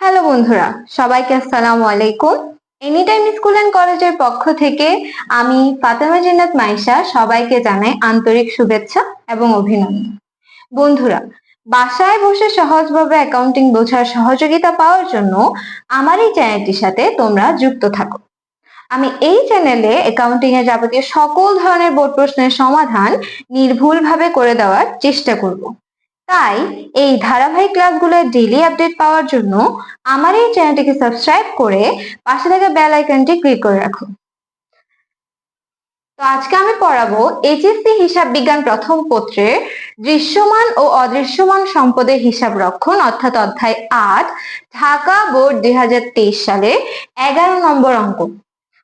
Hello বন্ধুরা, সবাইকে আসসালামু আলাইকুম। এনি টাইম স্কুল অ্যান্ড কলেজের পক্ষ থেকে আমি ফাতেমা জিন্নাত মাইশা সবাইকে জানাই আন্তরিক শুভেচ্ছা এবং অভিনন্দন। বন্ধুরা, বাসায় বসে সহজভাবে অ্যাকাউন্টিং বোঝার সহযোগিতা পাওয়ার জন্য আমার এই চ্যানেলটির সাথে তোমরা যুক্ত থাকো। আমি এই চ্যানেলে অ্যাকাউন্টিং এর যাবতীয় সকল ধরনের বোর্ড প্রশ্নের সমাধান নির্ভুলভাবে করে দেওয়ার চেষ্টা করব। তাই এই ধারাবাহিক ক্লাসগুলোর ডেইলি আপডেট পাওয়ার জন্য আমার এই চ্যানেলটিকে সাবস্ক্রাইব করে পাশে থাকা বেল আইকনটি ক্লিক করে রাখুন। তো আজকে আমি পড়াবো এইচএসসি হিসাব বিজ্ঞান প্রথম পত্রের দৃশ্যমান ও অদৃশ্যমান সম্পদের হিসাব রক্ষণ, অর্থাৎ অধ্যায় আট, ঢাকা বোর্ড দুই হাজার তেইশ সালে এগারো নম্বর অঙ্ক।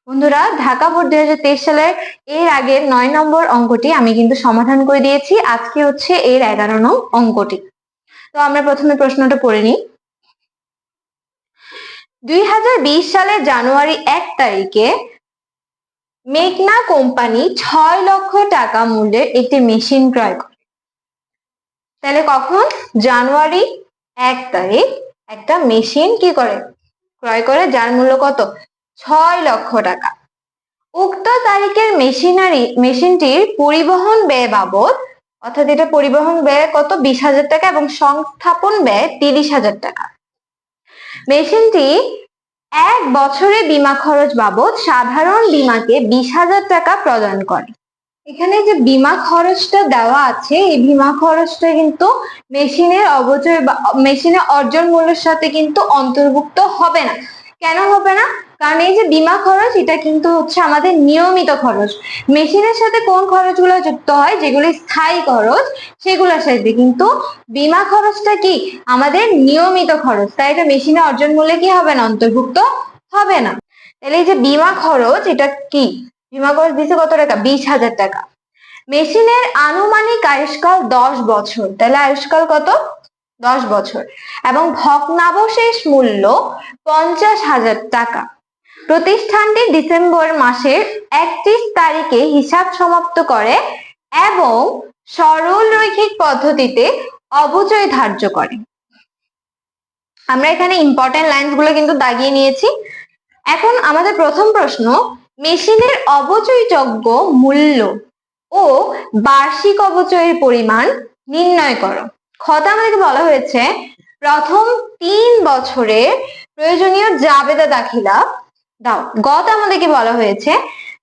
বন্ধুরা, ঢাকা বোর্ড দুই সালের এর আগের নয় নম্বর অঙ্কটি আমি কিন্তু সমাধান করে দিয়েছি। আজকে হচ্ছে এর এগারো নং অঙ্কটি। তো আমরা প্রথমে প্রশ্নটা পড়ে নিই। দুই সালের জানুয়ারি এক তারিখে মেঘনা কোম্পানি ছয় লক্ষ টাকা মূল্যের একটি মেশিন ক্রয় করে। তাহলে কখন? জানুয়ারি এক তারিখ একটা মেশিন কি করে? ক্রয় করে? যার মূল্য কত? ছয় লক্ষ টাকা। উক্ত তারিখের মেশিনারি, মেশিনটির পরিবহন ব্যয় বাবদ, অর্থাৎ এটা পরিবহন ব্যয় কত? বিশ হাজার টাকা এবং সংস্থাপন ব্যয় তিরিশ হাজার টাকা। মেশিনটি এক বছরে বীমা খরচ বাবদ সাধারণ বীমাকে বিশ হাজার টাকা প্রদান করে। এখানে যে বীমা খরচটা দেওয়া আছে, এই বীমা খরচটা কিন্তু মেশিনের অবচয় বা, মেশিনের অর্জন মূল্যের সাথে কিন্তু অন্তর্ভুক্ত হবে না। কেন হবে না? কারণ এই যে বিমা খরচ, এটা কিন্তু হচ্ছে আমাদের নিয়মিত খরচ। মেশিনের সাথে কোন খরচগুলো যুক্ত হয়? যেগুলি স্থায়ী খরচ, সেগুলোর সাথে। কিন্তু বিমা খরচটা কি? আমাদের নিয়মিত খরচ। তাই এটা মেশিনে অর্জন মূল্যে কি হবে না? অন্তর্ভুক্ত হবে না। তাহলে এই যে বিমা খরচ, এটা কি? বিমা খরচ দিছে কত টাকা? বিশ হাজার টাকা। মেশিনের আনুমানিক আয়ুষ্কাল দশ বছর। তাহলে আয়ুষ্কাল কত? দশ বছর। এবং ভগ্নাবশেষ মূল্য পঞ্চাশ হাজার টাকা। প্রতিষ্ঠানটি ডিসেম্বর মাসের একত্রিশ তারিখে হিসাব সমাপ্ত করে এবং সরল রৈখিক পদ্ধতিতে অবচয় ধার্য করে। আমরা এখানে ইম্পর্টেন্ট লাইন্সগুলো কিন্তু দাগিয়ে নিয়েছি। এখন আমাদের প্রথম প্রশ্ন, মেশিনের অবচয়যোগ্য মূল্য ও বার্ষিক অবচয়ের পরিমাণ নির্ণয় করো। খতা আমাদেরকে বলা হয়েছে, প্রথম তিন বছরে প্রয়োজনীয় জাবেদা দাখিলা, দাও, গত আমাদেরকে বলা হয়েছে,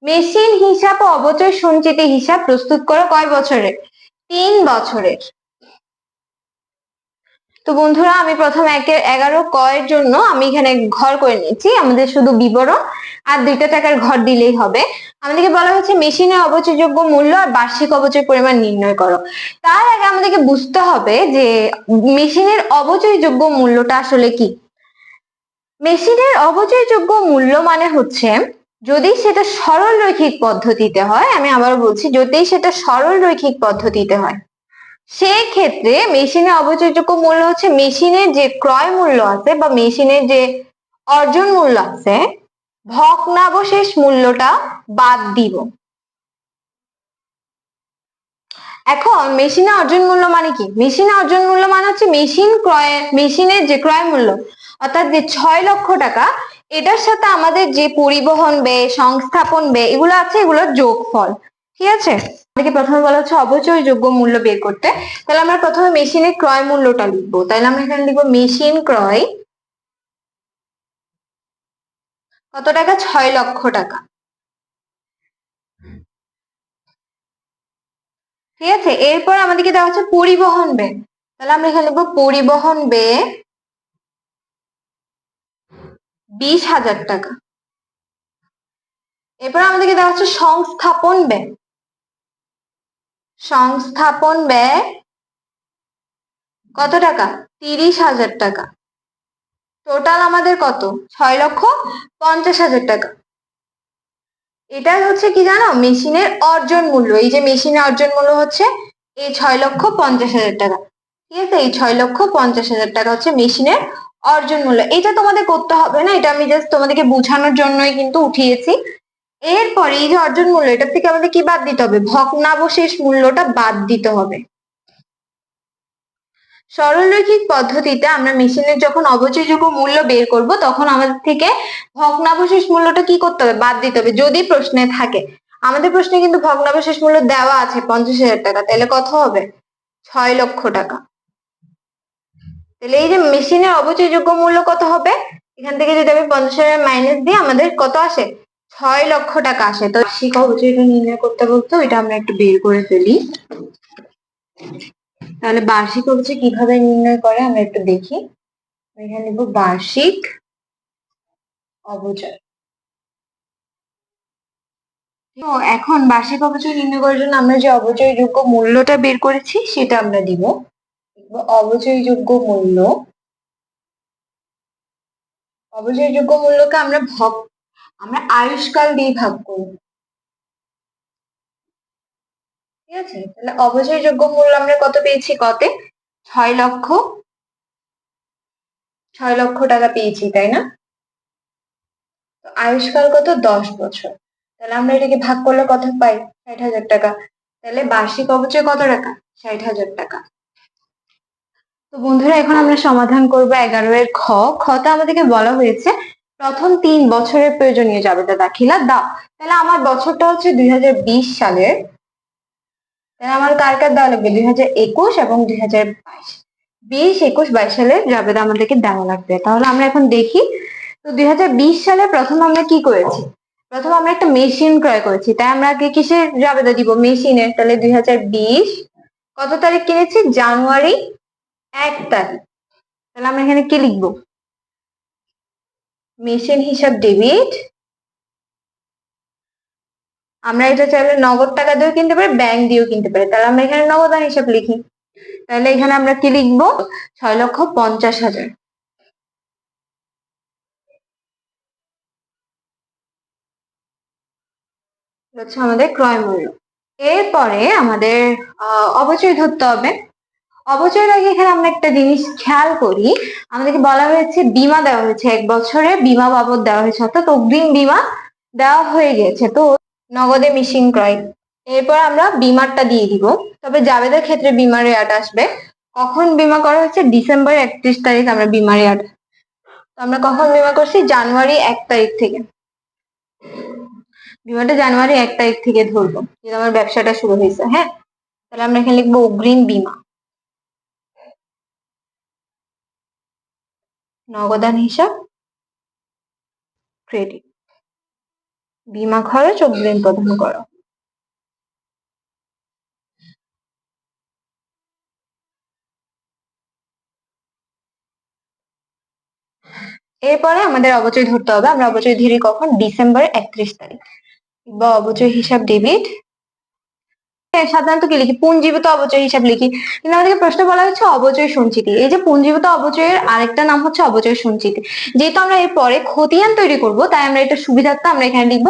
মেশিন হিসাব ও অবচয় সঞ্চিতি হিসাব প্রস্তুত করো কয় বছরের? তিন বছরের। তো বন্ধুরা, আমি প্রথম একের এগারো কয়ের জন্য আমি এখানে ঘর করে নিয়েছি। আমাদের শুধু বিবরণ আর দুইটা টাকার ঘর দিলেই হবে। আমাদেরকে বলা হচ্ছে মেশিনের অবচয়যোগ্য মূল্য আর বার্ষিক অবচয় পরিমাণ নির্ণয় করো। তার আগে আমাদেরকে বুঝতে হবে যে মেশিনের অবচয়যোগ্য মূল্যটা আসলে কি? মেশিনের অবচয়যোগ্য মূল্য মানে হচ্ছে, যদি সেটা সরল রৈখিক পদ্ধতিতে হয়, আমি আবার বলছি, যদি সেটা সরল রৈখিক পদ্ধতিতে হয় সেক্ষেত্রে মেশিনের অবচয়যোগ্য মূল্য হচ্ছে মেশিনের যে ক্রয় মূল্য আছে বা মেশিনের যে অর্জন মূল্য আছে, ভগ্নাবশেষ মূল্যটা বাদ দিব। এখন মেশিনে অর্জন মূল্য মানে কি? মেশিনে অর্জন মূল্য মানে হচ্ছে মেশিন ক্রয় মেশিনের যে ক্রয় মূল্য, অর্থাৎ যে ছয় লক্ষ টাকা, এটার সাথে আমাদের যে পরিবহন ব্যয়, সংস্থাপন ব্যয়, এগুলো আছে, এগুলোর যোগফল। ঠিক আছে? আমাদেরকে প্রথমে বলা হচ্ছে অবচয় যোগ্য মূল্য বের করতে। তাহলে আমরা প্রথমে মেশিনের ক্রয় মূল্যটা লিখব। তাহলে আমরা এখানে লিখব মেশিন ক্রয় কত টাকা? ছয় লক্ষ টাকা। ঠিক আছে? এরপর আমাদেরকে দেওয়া হচ্ছে পরিবহন ব্যয়। তাহলে আমরা এখানে লিখব পরিবহন ব্যয় বিশ হাজার টাকা। এরপর আমাদেরকে দেওয়া হচ্ছে সংস্থাপন ব্যয়। সংস্থাপন ব্যয় কত টাকা? তিরিশ হাজার টাকা। টোটাল আমাদের কত? ছয় লক্ষ পঞ্চাশ হাজার টাকা। এটা হচ্ছে কি জানো? মেশিনের অর্জন মূল্য। এই যে মেশিনের অর্জন মূল্য হচ্ছে এই ছয় লক্ষ পঞ্চাশ হাজার টাকা। ঠিক আছে? এই ছয় লক্ষ পঞ্চাশ হাজার টাকা হচ্ছে মেশিনের অর্জন মূল্য। এটা তোমাদের করতে হবে না? এটা আমি জাস্ট তোমাদেরকে বোঝানোর জন্যই কিন্তু উঠিয়েছি। এরপরে এই যে অর্জন মূল্য, এটার থেকে আমাদের কি বাদ দিতে হবে? ভগ্নাবশেষ মূল্যটা বাদ দিতে হবে। সরলরৈখিক পদ্ধতিতে আমরা মেশিনের যখন অবচয়যোগ্য মূল্য বের করব, তখন আমাদের থেকে ভগ্নাবশেষ মূল্যটা কি করতে হবে? বাদ দিতে হবে, যদি প্রশ্নে থাকে। আমাদের প্রশ্নে কিন্তু ভগ্নাবশেষ মূল্য দেওয়া আছে, পঞ্চাশ হাজার টাকা। তাহলে কত হবে? ছয় লক্ষ টাকা। তাহলে এই যে মেশিনের অবচয়যোগ্য মূল্য কত হবে? এখান থেকে যদি আমি পঞ্চাশ হাজার মাইনাস দিই, আমাদের কত আসে? ছয় লক্ষ টাকা আসে। তো বার্ষিক অবচয়টা নির্ণয় করতে বলতো এটা আমরা একটু বের করে ফেলি। তাহলে বার্ষিক অবচয় কীভাবে নির্ণয় করে আমরা একটু দেখি। এখানে লিখব বার্ষিক অবচয়। তো এখন বার্ষিক অবচয় নির্ণয় করার জন্য আমরা যে অবচয়যোগ্য মূল্যটা বের করেছি সেটা আমরা দিব। অবচয়যোগ্য মূল্য। অবচয়যোগ্য মূল্যকে আমরা ভগ আমরা আয়ুষ্কাল দিয়ে ভাগ করব। ঠিক আছে? তাহলে অবচয়যোগ্য মূল্য আমরা কত পেয়েছি? কতে? ছয় লক্ষ। ছয় লক্ষ টাকা পেয়েছি, তাই না? তো আয়ুষ্কাল কত? দশ বছর। তাহলে আমরা এটাকে ভাগ করলে কত পাই? ষাট হাজার টাকা। তাহলে বার্ষিক অবচয় কত টাকা? ষাট হাজার টাকা। তো বন্ধুরা, এখন আমরা সমাধান করব এগারো এর খ। খতে আমাদেরকে বলা হয়েছে প্রথম তিন বছরের প্রয়োজনীয় জাবেদা দাখিলা, দাও। তাহলে আমার বছরটা হচ্ছে দুই হাজার বিশ সালের। তাহলে আমার কার কার দেওয়া লাগবে? দুই হাজার একুশ এবং দুই হাজার বিশ, একুশ, বাইশ সালের জাবেদা আমাদেরকে দেওয়া লাগবে। তাহলে আমরা এখন দেখি। তো দুই হাজার বিশ সালে প্রথম আমরা কি করেছি? প্রথম আমরা একটা মেশিন ক্রয় করেছি। তাই আমরা আগে কিসের জাবেদা দিব? মেশিনের তাহলে দুই হাজার বিশ কত তারিখ কিনেছি? জানুয়ারি এক তারিখ। তাহলে আমরা এখানে কি লিখব? মেশিন হিসাব ডেবিট আমরা এটা চাইলে নগদ টাকা দিয়েও কিনতে পারি ব্যাংক দিয়েও কিনতে পারি। তাহলে আমরা এখানে নগদান হিসাব লিখি। তাহলে এখানে আমরা কি লিখব? ছয় লক্ষ পঞ্চাশ হাজার। হচ্ছে আমাদের ক্রয় মূল্য। এরপরে আমাদের অবচয় ধরতে হবে। অবচয়ের আগে এখানে আমরা একটা জিনিস খেয়াল করি। আমাদেরকে বলা হয়েছে, বিমা দেওয়া হয়েছে এক বছরে, বিমা বাবদ দেওয়া হয়েছে, অর্থাৎ অগ্রিম বিমা দেওয়া হয়ে গেছে। তো নগদে মেশিন ক্রয় এরপর আমরা বিমারটা দিয়ে দিব। তবে জাবেদের ক্ষেত্রে বিমার রেয়াট আসবে। কখন বিমা করা হয়েছে ডিসেম্বর একত্রিশ তারিখ আমরা বিমা রেয়াট তো আমরা কখন বিমা করছি? জানুয়ারি এক তারিখ থেকে। বিমাটা জানুয়ারি এক তারিখ থেকে ধরবো, যেহেতু আমার ব্যবসাটা শুরু হয়েছে হ্যাঁ? তাহলে আমরা এখানে লিখব অগ্রিম বিমা। নগদান হিসাব ক্রেডিট বিমা খরচ অগ্রিম প্রদান করা। এরপরে আমাদের অবচয় ধরতে হবে। আমরা অবচয় ধরি কখন? ডিসেম্বরের একত্রিশ তারিখ। বা অবচয় হিসাব ডেবিট সাধারণত কি লিখি? পুঞ্জীভূত অবচয় হিসাব লিখি। কিন্তু আমাদেরকে প্রশ্ন বলা হচ্ছে অবচয় সঞ্চিতি। এই যে পুঞ্জীভূত অবচয়ের আরেকটা নাম হচ্ছে অবচয় সঞ্চিতি। যেহেতু আমরা এর পরে খতিয়ান তৈরি করব, তাই আমরা এটা সুবিধার্থে আমরা এখানে লিখব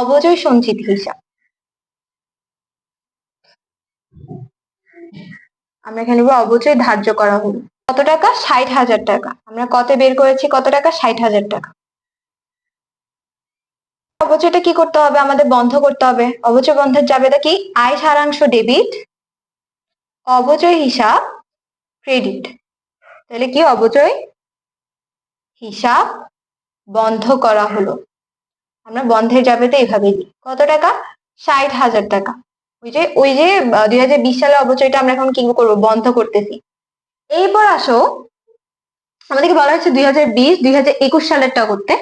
অবচয় সঞ্চিতি হিসাব। আমরা এখানে লিখব অবচয় ধার্য করা হলো। কত টাকা? ষাট হাজার টাকা। আমরা কত বের করেছি? কত টাকা? ষাট হাজার টাকা। অবচয়টা কি করতে হবে? আমাদের বন্ধ করতে হবে। অবচয় বন্ধের জাবেদা কি? আয় সারাংশ ডেবিট অবচয় হিসাব, ক্রেডিট। তাহলে কি অবচয় হিসাব বন্ধ করা হলো। আমরা বন্ধের জাবেদা এইভাবে কত টাকা? ষাট হাজার টাকা। ওই যে ওই যে দুই হাজার বিশ সালে অবচয়টা আমরা এখন কি করব? বন্ধ করতেছি। এরপর আসো। আমাদেরকে বলা হচ্ছে দুই হাজার বিশ, দুই হাজার একুশ সালেরটা করতে।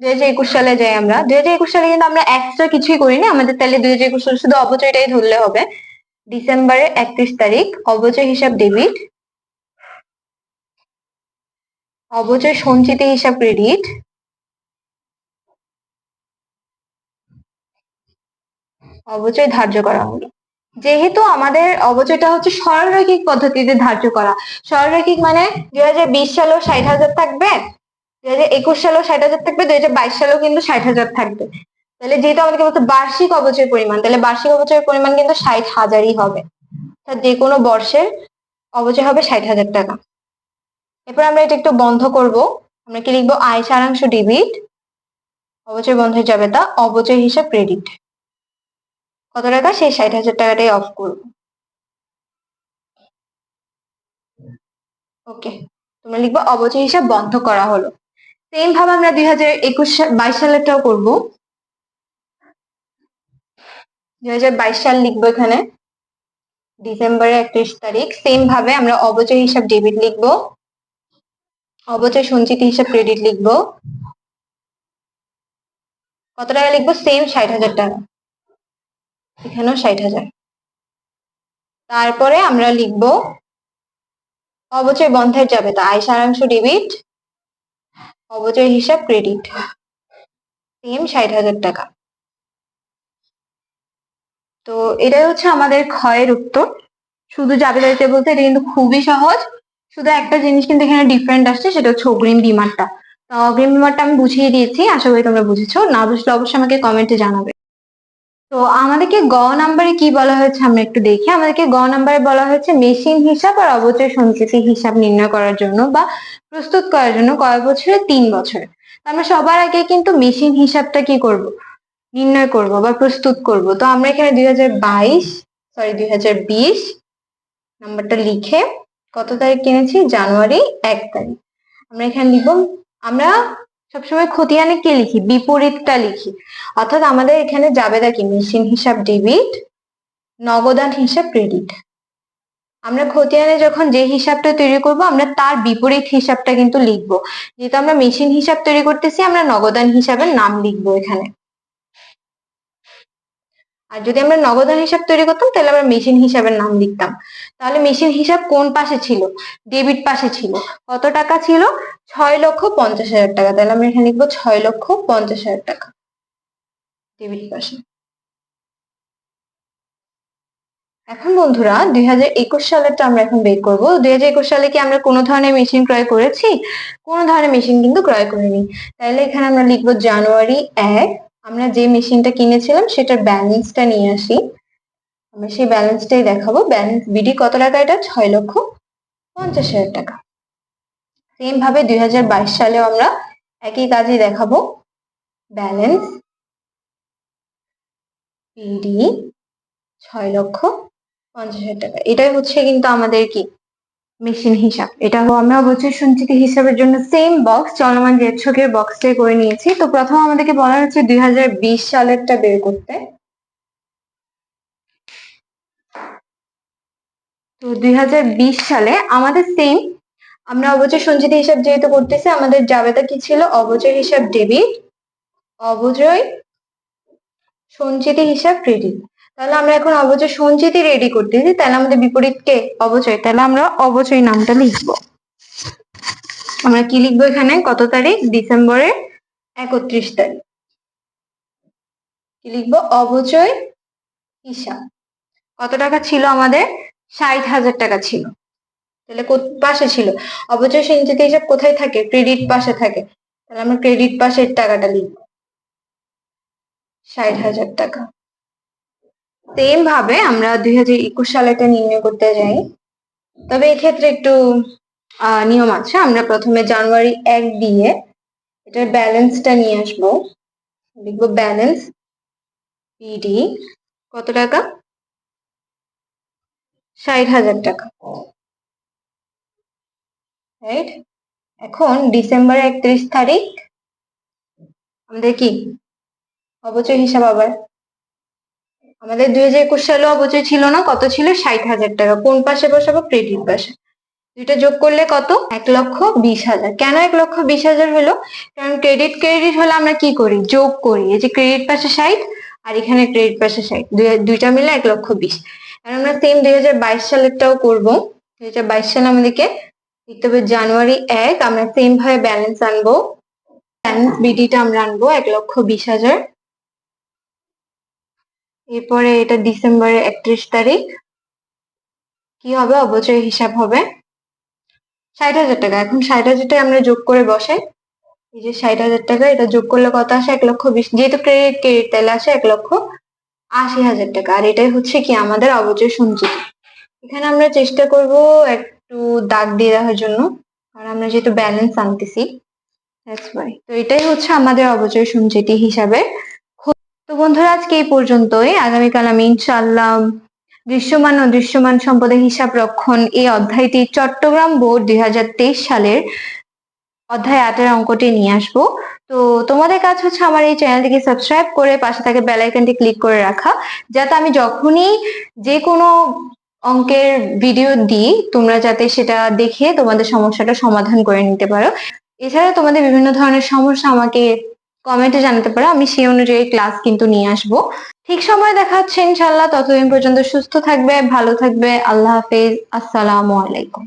দুই হাজার একুশ সালে যাই আমরা। দুই হাজার একুশ সালে কিন্তু আমরা এক্সট্রা কিছুই করিনি। আমাদের তাহলে দুই হাজার একুশ সালে শুধু অবচয়টাই ধরলে হবে। ডিসেম্বরের একত্রিশ তারিখ, অবচয় হিসাব ডেবিট অবচয় সঞ্চিতি হিসাব ক্রেডিট অবচয় ধার্য করা হলো। যেহেতু আমাদের অবচয়টা হচ্ছে সরলরৈখিক পদ্ধতিতে ধার্য করা। সরলরৈখিক মানে দুই হাজার বিশ সালেও ষাট হাজার থাকবে দুই হাজার একুশ সালেও ষাট হাজার থাকবে দুই হাজার বাইশ সালেও কিন্তু ষাট হাজার থাকবে। তাহলে যেহেতু আমাদেরকে বলতে বার্ষিক অবচয়ের পরিমাণ, তাহলে বার্ষিক অবচয়ের পরিমাণ কিন্তু ষাট হাজারই হবে। যে কোনো বর্ষের অবচয় হবে ষাট হাজার টাকা। এরপর আমরা এটা একটু বন্ধ করব। আমরা কি লিখব? আয় সারাংশ ডেবিট অবচয় বন্ধ হয়ে যাবে তা অবচয় হিসাব ক্রেডিট কত টাকা? সেই ষাট হাজার টাকাটাই অফ করব। ওকে তোমরা লিখব, অবচয় হিসাব বন্ধ করা হলো। সেম ভাবে আমরা দুই হাজার একুশ বাইশ সালেরটাও করব। দুই হাজার বাইশ সাল লিখব এখানে। ডিসেম্বরের একত্রিশ তারিখ। সেম ভাবে আমরা অবচয় হিসাব ডেবিট লিখব। অবচয় সঞ্চিত হিসাব ক্রেডিট লিখব। কত টাকা লিখব? সেম ষাট হাজার টাকা। এখানেও ষাট হাজার। তারপরে আমরা লিখব, অবচয় বন্ধের যাবে তা, আয় সারাংশ ডেবিট অবচয় হিসাব ক্রেডিট সেম ষাট হাজার টাকা। তো এটাই হচ্ছে আমাদের ক্ষয়ের উত্তর। শুধু জাবেদারিতে বলতে এটা কিন্তু খুবই সহজ। শুধু একটা জিনিস কিন্তু এখানে ডিফারেন্ট আসছে, সেটা হচ্ছে অগ্রিম বিমারটা। অগ্রিম বিমারটা আমি বুঝিয়ে দিয়েছি, আশা করি তোমরা বুঝেছ। না বুঝলে অবশ্যই আমাকে কমেন্টে জানাবে। তো আমাদেরকে গ নাম্বারে কি বলা হয়েছে আমরা একটু দেখি। আমাদেরকে গ নাম্বারে বলা হয়েছে মেশিন হিসাব আর অবচয় সঞ্চিতি হিসাব নির্ণয় করার জন্য বা প্রস্তুত করার জন্য কয় বছরে? তিন বছর। আমরা সবার আগে কিন্তু মেশিন হিসাবটা কি করব? নির্ণয় করব বা প্রস্তুত করব। তো আমরা এখানে দুই হাজার বাইশ সরি দুই হাজার বিশ নাম্বারটা লিখে কত তারিখ কিনেছি? জানুয়ারি এক তারিখ। আমরা এখানে লিখব, আমরা সবসময় খতিয়ানে কি লিখি? বিপরীতটা লিখি। অর্থাৎ আমাদের এখানে যাবে দেখি মেশিন হিসাব ডেবিট নগদান হিসাব ক্রেডিট আমরা খতিয়ানে যখন যে হিসাবটা তৈরি করব, আমরা তার বিপরীত হিসাবটা কিন্তু লিখব। যেহেতু আমরা মেশিন হিসাব তৈরি করতেছি, আমরা নগদান হিসাবের নাম লিখব এখানে। আর যদি আমরা নগদান হিসাব তৈরি করতাম, তাহলে আমরা মেশিন হিসাবের নাম লিখতাম। তাহলে মেশিন হিসাব কোন পাশে ছিল? ডেবিট পাশে ছিল। কত টাকা ছিল? ছয় লক্ষ পঞ্চাশ হাজার টাকা। তাহলে আমরা এখানে লিখব ছয় লক্ষ পঞ্চাশ হাজার টাকা। ডেবিট পাশে। এখন বন্ধুরা, দুই হাজার একুশ সালেরটা আমরা এখন বের করব। দুই হাজার একুশ সালে কি আমরা কোনো ধরনের মেশিন ক্রয় করেছি? কোনো ধরনের মেশিন কিন্তু ক্রয় করিনি। তাহলে এখানে আমরা লিখব জানুয়ারি এক আমরা যে মেশিনটা কিনেছিলাম, সেটার ব্যালেন্সটা নিয়ে আসি। আমরা সেই ব্যালেন্সটাই দেখাবো। ব্যালেন্স বিডি কত টাকা এটা? ছয় লক্ষ পঞ্চাশ হাজার টাকা। সেম ভাবে দুই হাজার বাইশ সালেও আমরা একই কাজই দেখাবো। ব্যালেন্স বিডি ছয় লক্ষ পঞ্চাশ হাজার টাকা। এটাই হচ্ছে কিন্তু আমাদের কি মেশিন হিসাব। এটা হলো আমরা অবশ্যই সঞ্চিতি হিসাবের জন্য সেম বক্স চলমান রেট ছকের বক্সটাই করে নিয়েছি। তো প্রথম আমাদেরকে বলা হচ্ছে দুই হাজার বিশ সালেরটা বের করতে। তো দুই হাজার বিশ সালে আমাদের সেম আমরা অবচয় সঞ্চিতি হিসাব যেহেতু করতেছি, আমাদের জাবেদা কি ছিল? অবচয় হিসাব ডেবিট অবচয় সঞ্চিতি হিসাব ক্রেডিট তাহলে আমরা এখন অবচয় সঞ্চিতি রেডি করতেছি। তাহলে আমাদের বিপরীত কে? অবচয়। তাহলে আমরা অবচয় নামটা লিখব। আমরা কি লিখব এখানে? কত তারিখ? ডিসেম্বরের একত্রিশ তারিখ। কি লিখব? অবচয় হিসাব। কত টাকা ছিল আমাদের? ষাট হাজার টাকা ছিল। তাহলে পাশে ছিল। অবচয় সঞ্চিতি হিসাব কোথায় থাকে? ক্রেডিট পাশে থাকে। তাহলে আমরা ক্রেডিট পাশের টাকাটা লিখব। ষাট হাজার টাকা। সেম ভাবে আমরা দুই হাজার একুশ সালে সালেটা নির্ণয় করতে যাই। তবে এক্ষেত্রে একটু নিয়ম আছে। আমরা প্রথমে জানুয়ারি এক দিয়ে এটার ব্যালেন্সটা নিয়ে আসব। লিখব ব্যালেন্স পিডি কত টাকা? ষাট হাজার টাকা। রাইট এখন ডিসেম্বরের একত্রিশ তারিখ। আমাদের কি? অবচয় হিসাব আবার। আমাদের দুই হাজার একুশ সালে অবচয় ছিল না, কত ছিল? ষাট হাজার টাকা। কোন পাশে বসাবো? ক্রেডিট পাশে। দুইটা যোগ করলে কত? এক লক্ষ বিশ হাজার। কেন এক লক্ষ বিশ হাজার হলো? কারণ ক্রেডিট ক্রেডিট হলে আমরা কি করি? যোগ করি। এই যে ক্রেডিট পাশে ষাট আর এখানে ক্রেডিট পাশে ষাট। দুইটা মিলে এক লক্ষ বিশ। আর আমরা সেম দুই হাজার বাইশ সালেরটাও করব। দুই হাজার বাইশ সালে আমাদেরকে লিখতে হবে জানুয়ারি এক। আমরা সেম ভাবে ব্যালেন্স আনব। ব্যালেন্স বিডিটা আমরা আনব এক লক্ষ বিশ হাজার। এরপরে এটা ডিসেম্বরের একত্রিশ তারিখ। কি হবে? অবচয় হিসাব হবে। ষাট হাজার টাকা। এখন ষাট হাজার টাকা আমরা যোগ করে বসাই। এই যে ষাট হাজার টাকা, এটা যোগ করলে কত আসে? এক লক্ষ বিশ। যেহেতু ক্রেডিট ক্রেডিট তাহলে আসে, এক লক্ষ আশি হাজার টাকা। আর এটাই হচ্ছে কি? আমাদের অবচয় সঞ্চিত। এখানে আমরা চেষ্টা করব একটু দাগ দিয়ে দেওয়ার জন্য। কারণ আমরা যেহেতু ব্যালেন্স আনতেছি। তো এটাই হচ্ছে আমাদের অবচয় সঞ্চিতি হিসাবে। তো বন্ধুরা, আজকে এই পর্যন্তই। আগামীকাল আমি ইনশাল্লাহ দৃশ্যমান ও দৃশ্যমান সম্পদের হিসাব রক্ষণ এই অধ্যায়টি চট্টগ্রাম বোর্ড দু হাজার তেইশ সালের অধ্যায় আটের অঙ্কটি নিয়ে আসব। তো তোমাদের কাজ হচ্ছে আমার এই চ্যানেলটিকে সাবস্ক্রাইব করে পাশে থাকে বেল আইকনটি ক্লিক করে রাখা, যাতে আমি যখনই যে কোনো অঙ্কের ভিডিও দিই, তোমরা যাতে সেটা দেখে তোমাদের সমস্যাটা সমাধান করে নিতে পারো। এছাড়া তোমাদের বিভিন্ন ধরনের সমস্যা আমাকে কমেন্টে জানাতে পারো। আমি সেই অনুযায়ী ক্লাস কিন্তু নিয়ে আসব। ঠিক সময় দেখা হচ্ছে ইনশাল্লাহ ততদিন পর্যন্ত সুস্থ থাকবে, ভালো থাকবে। আল্লাহ হাফেজ। আসসালামু আলাইকুম।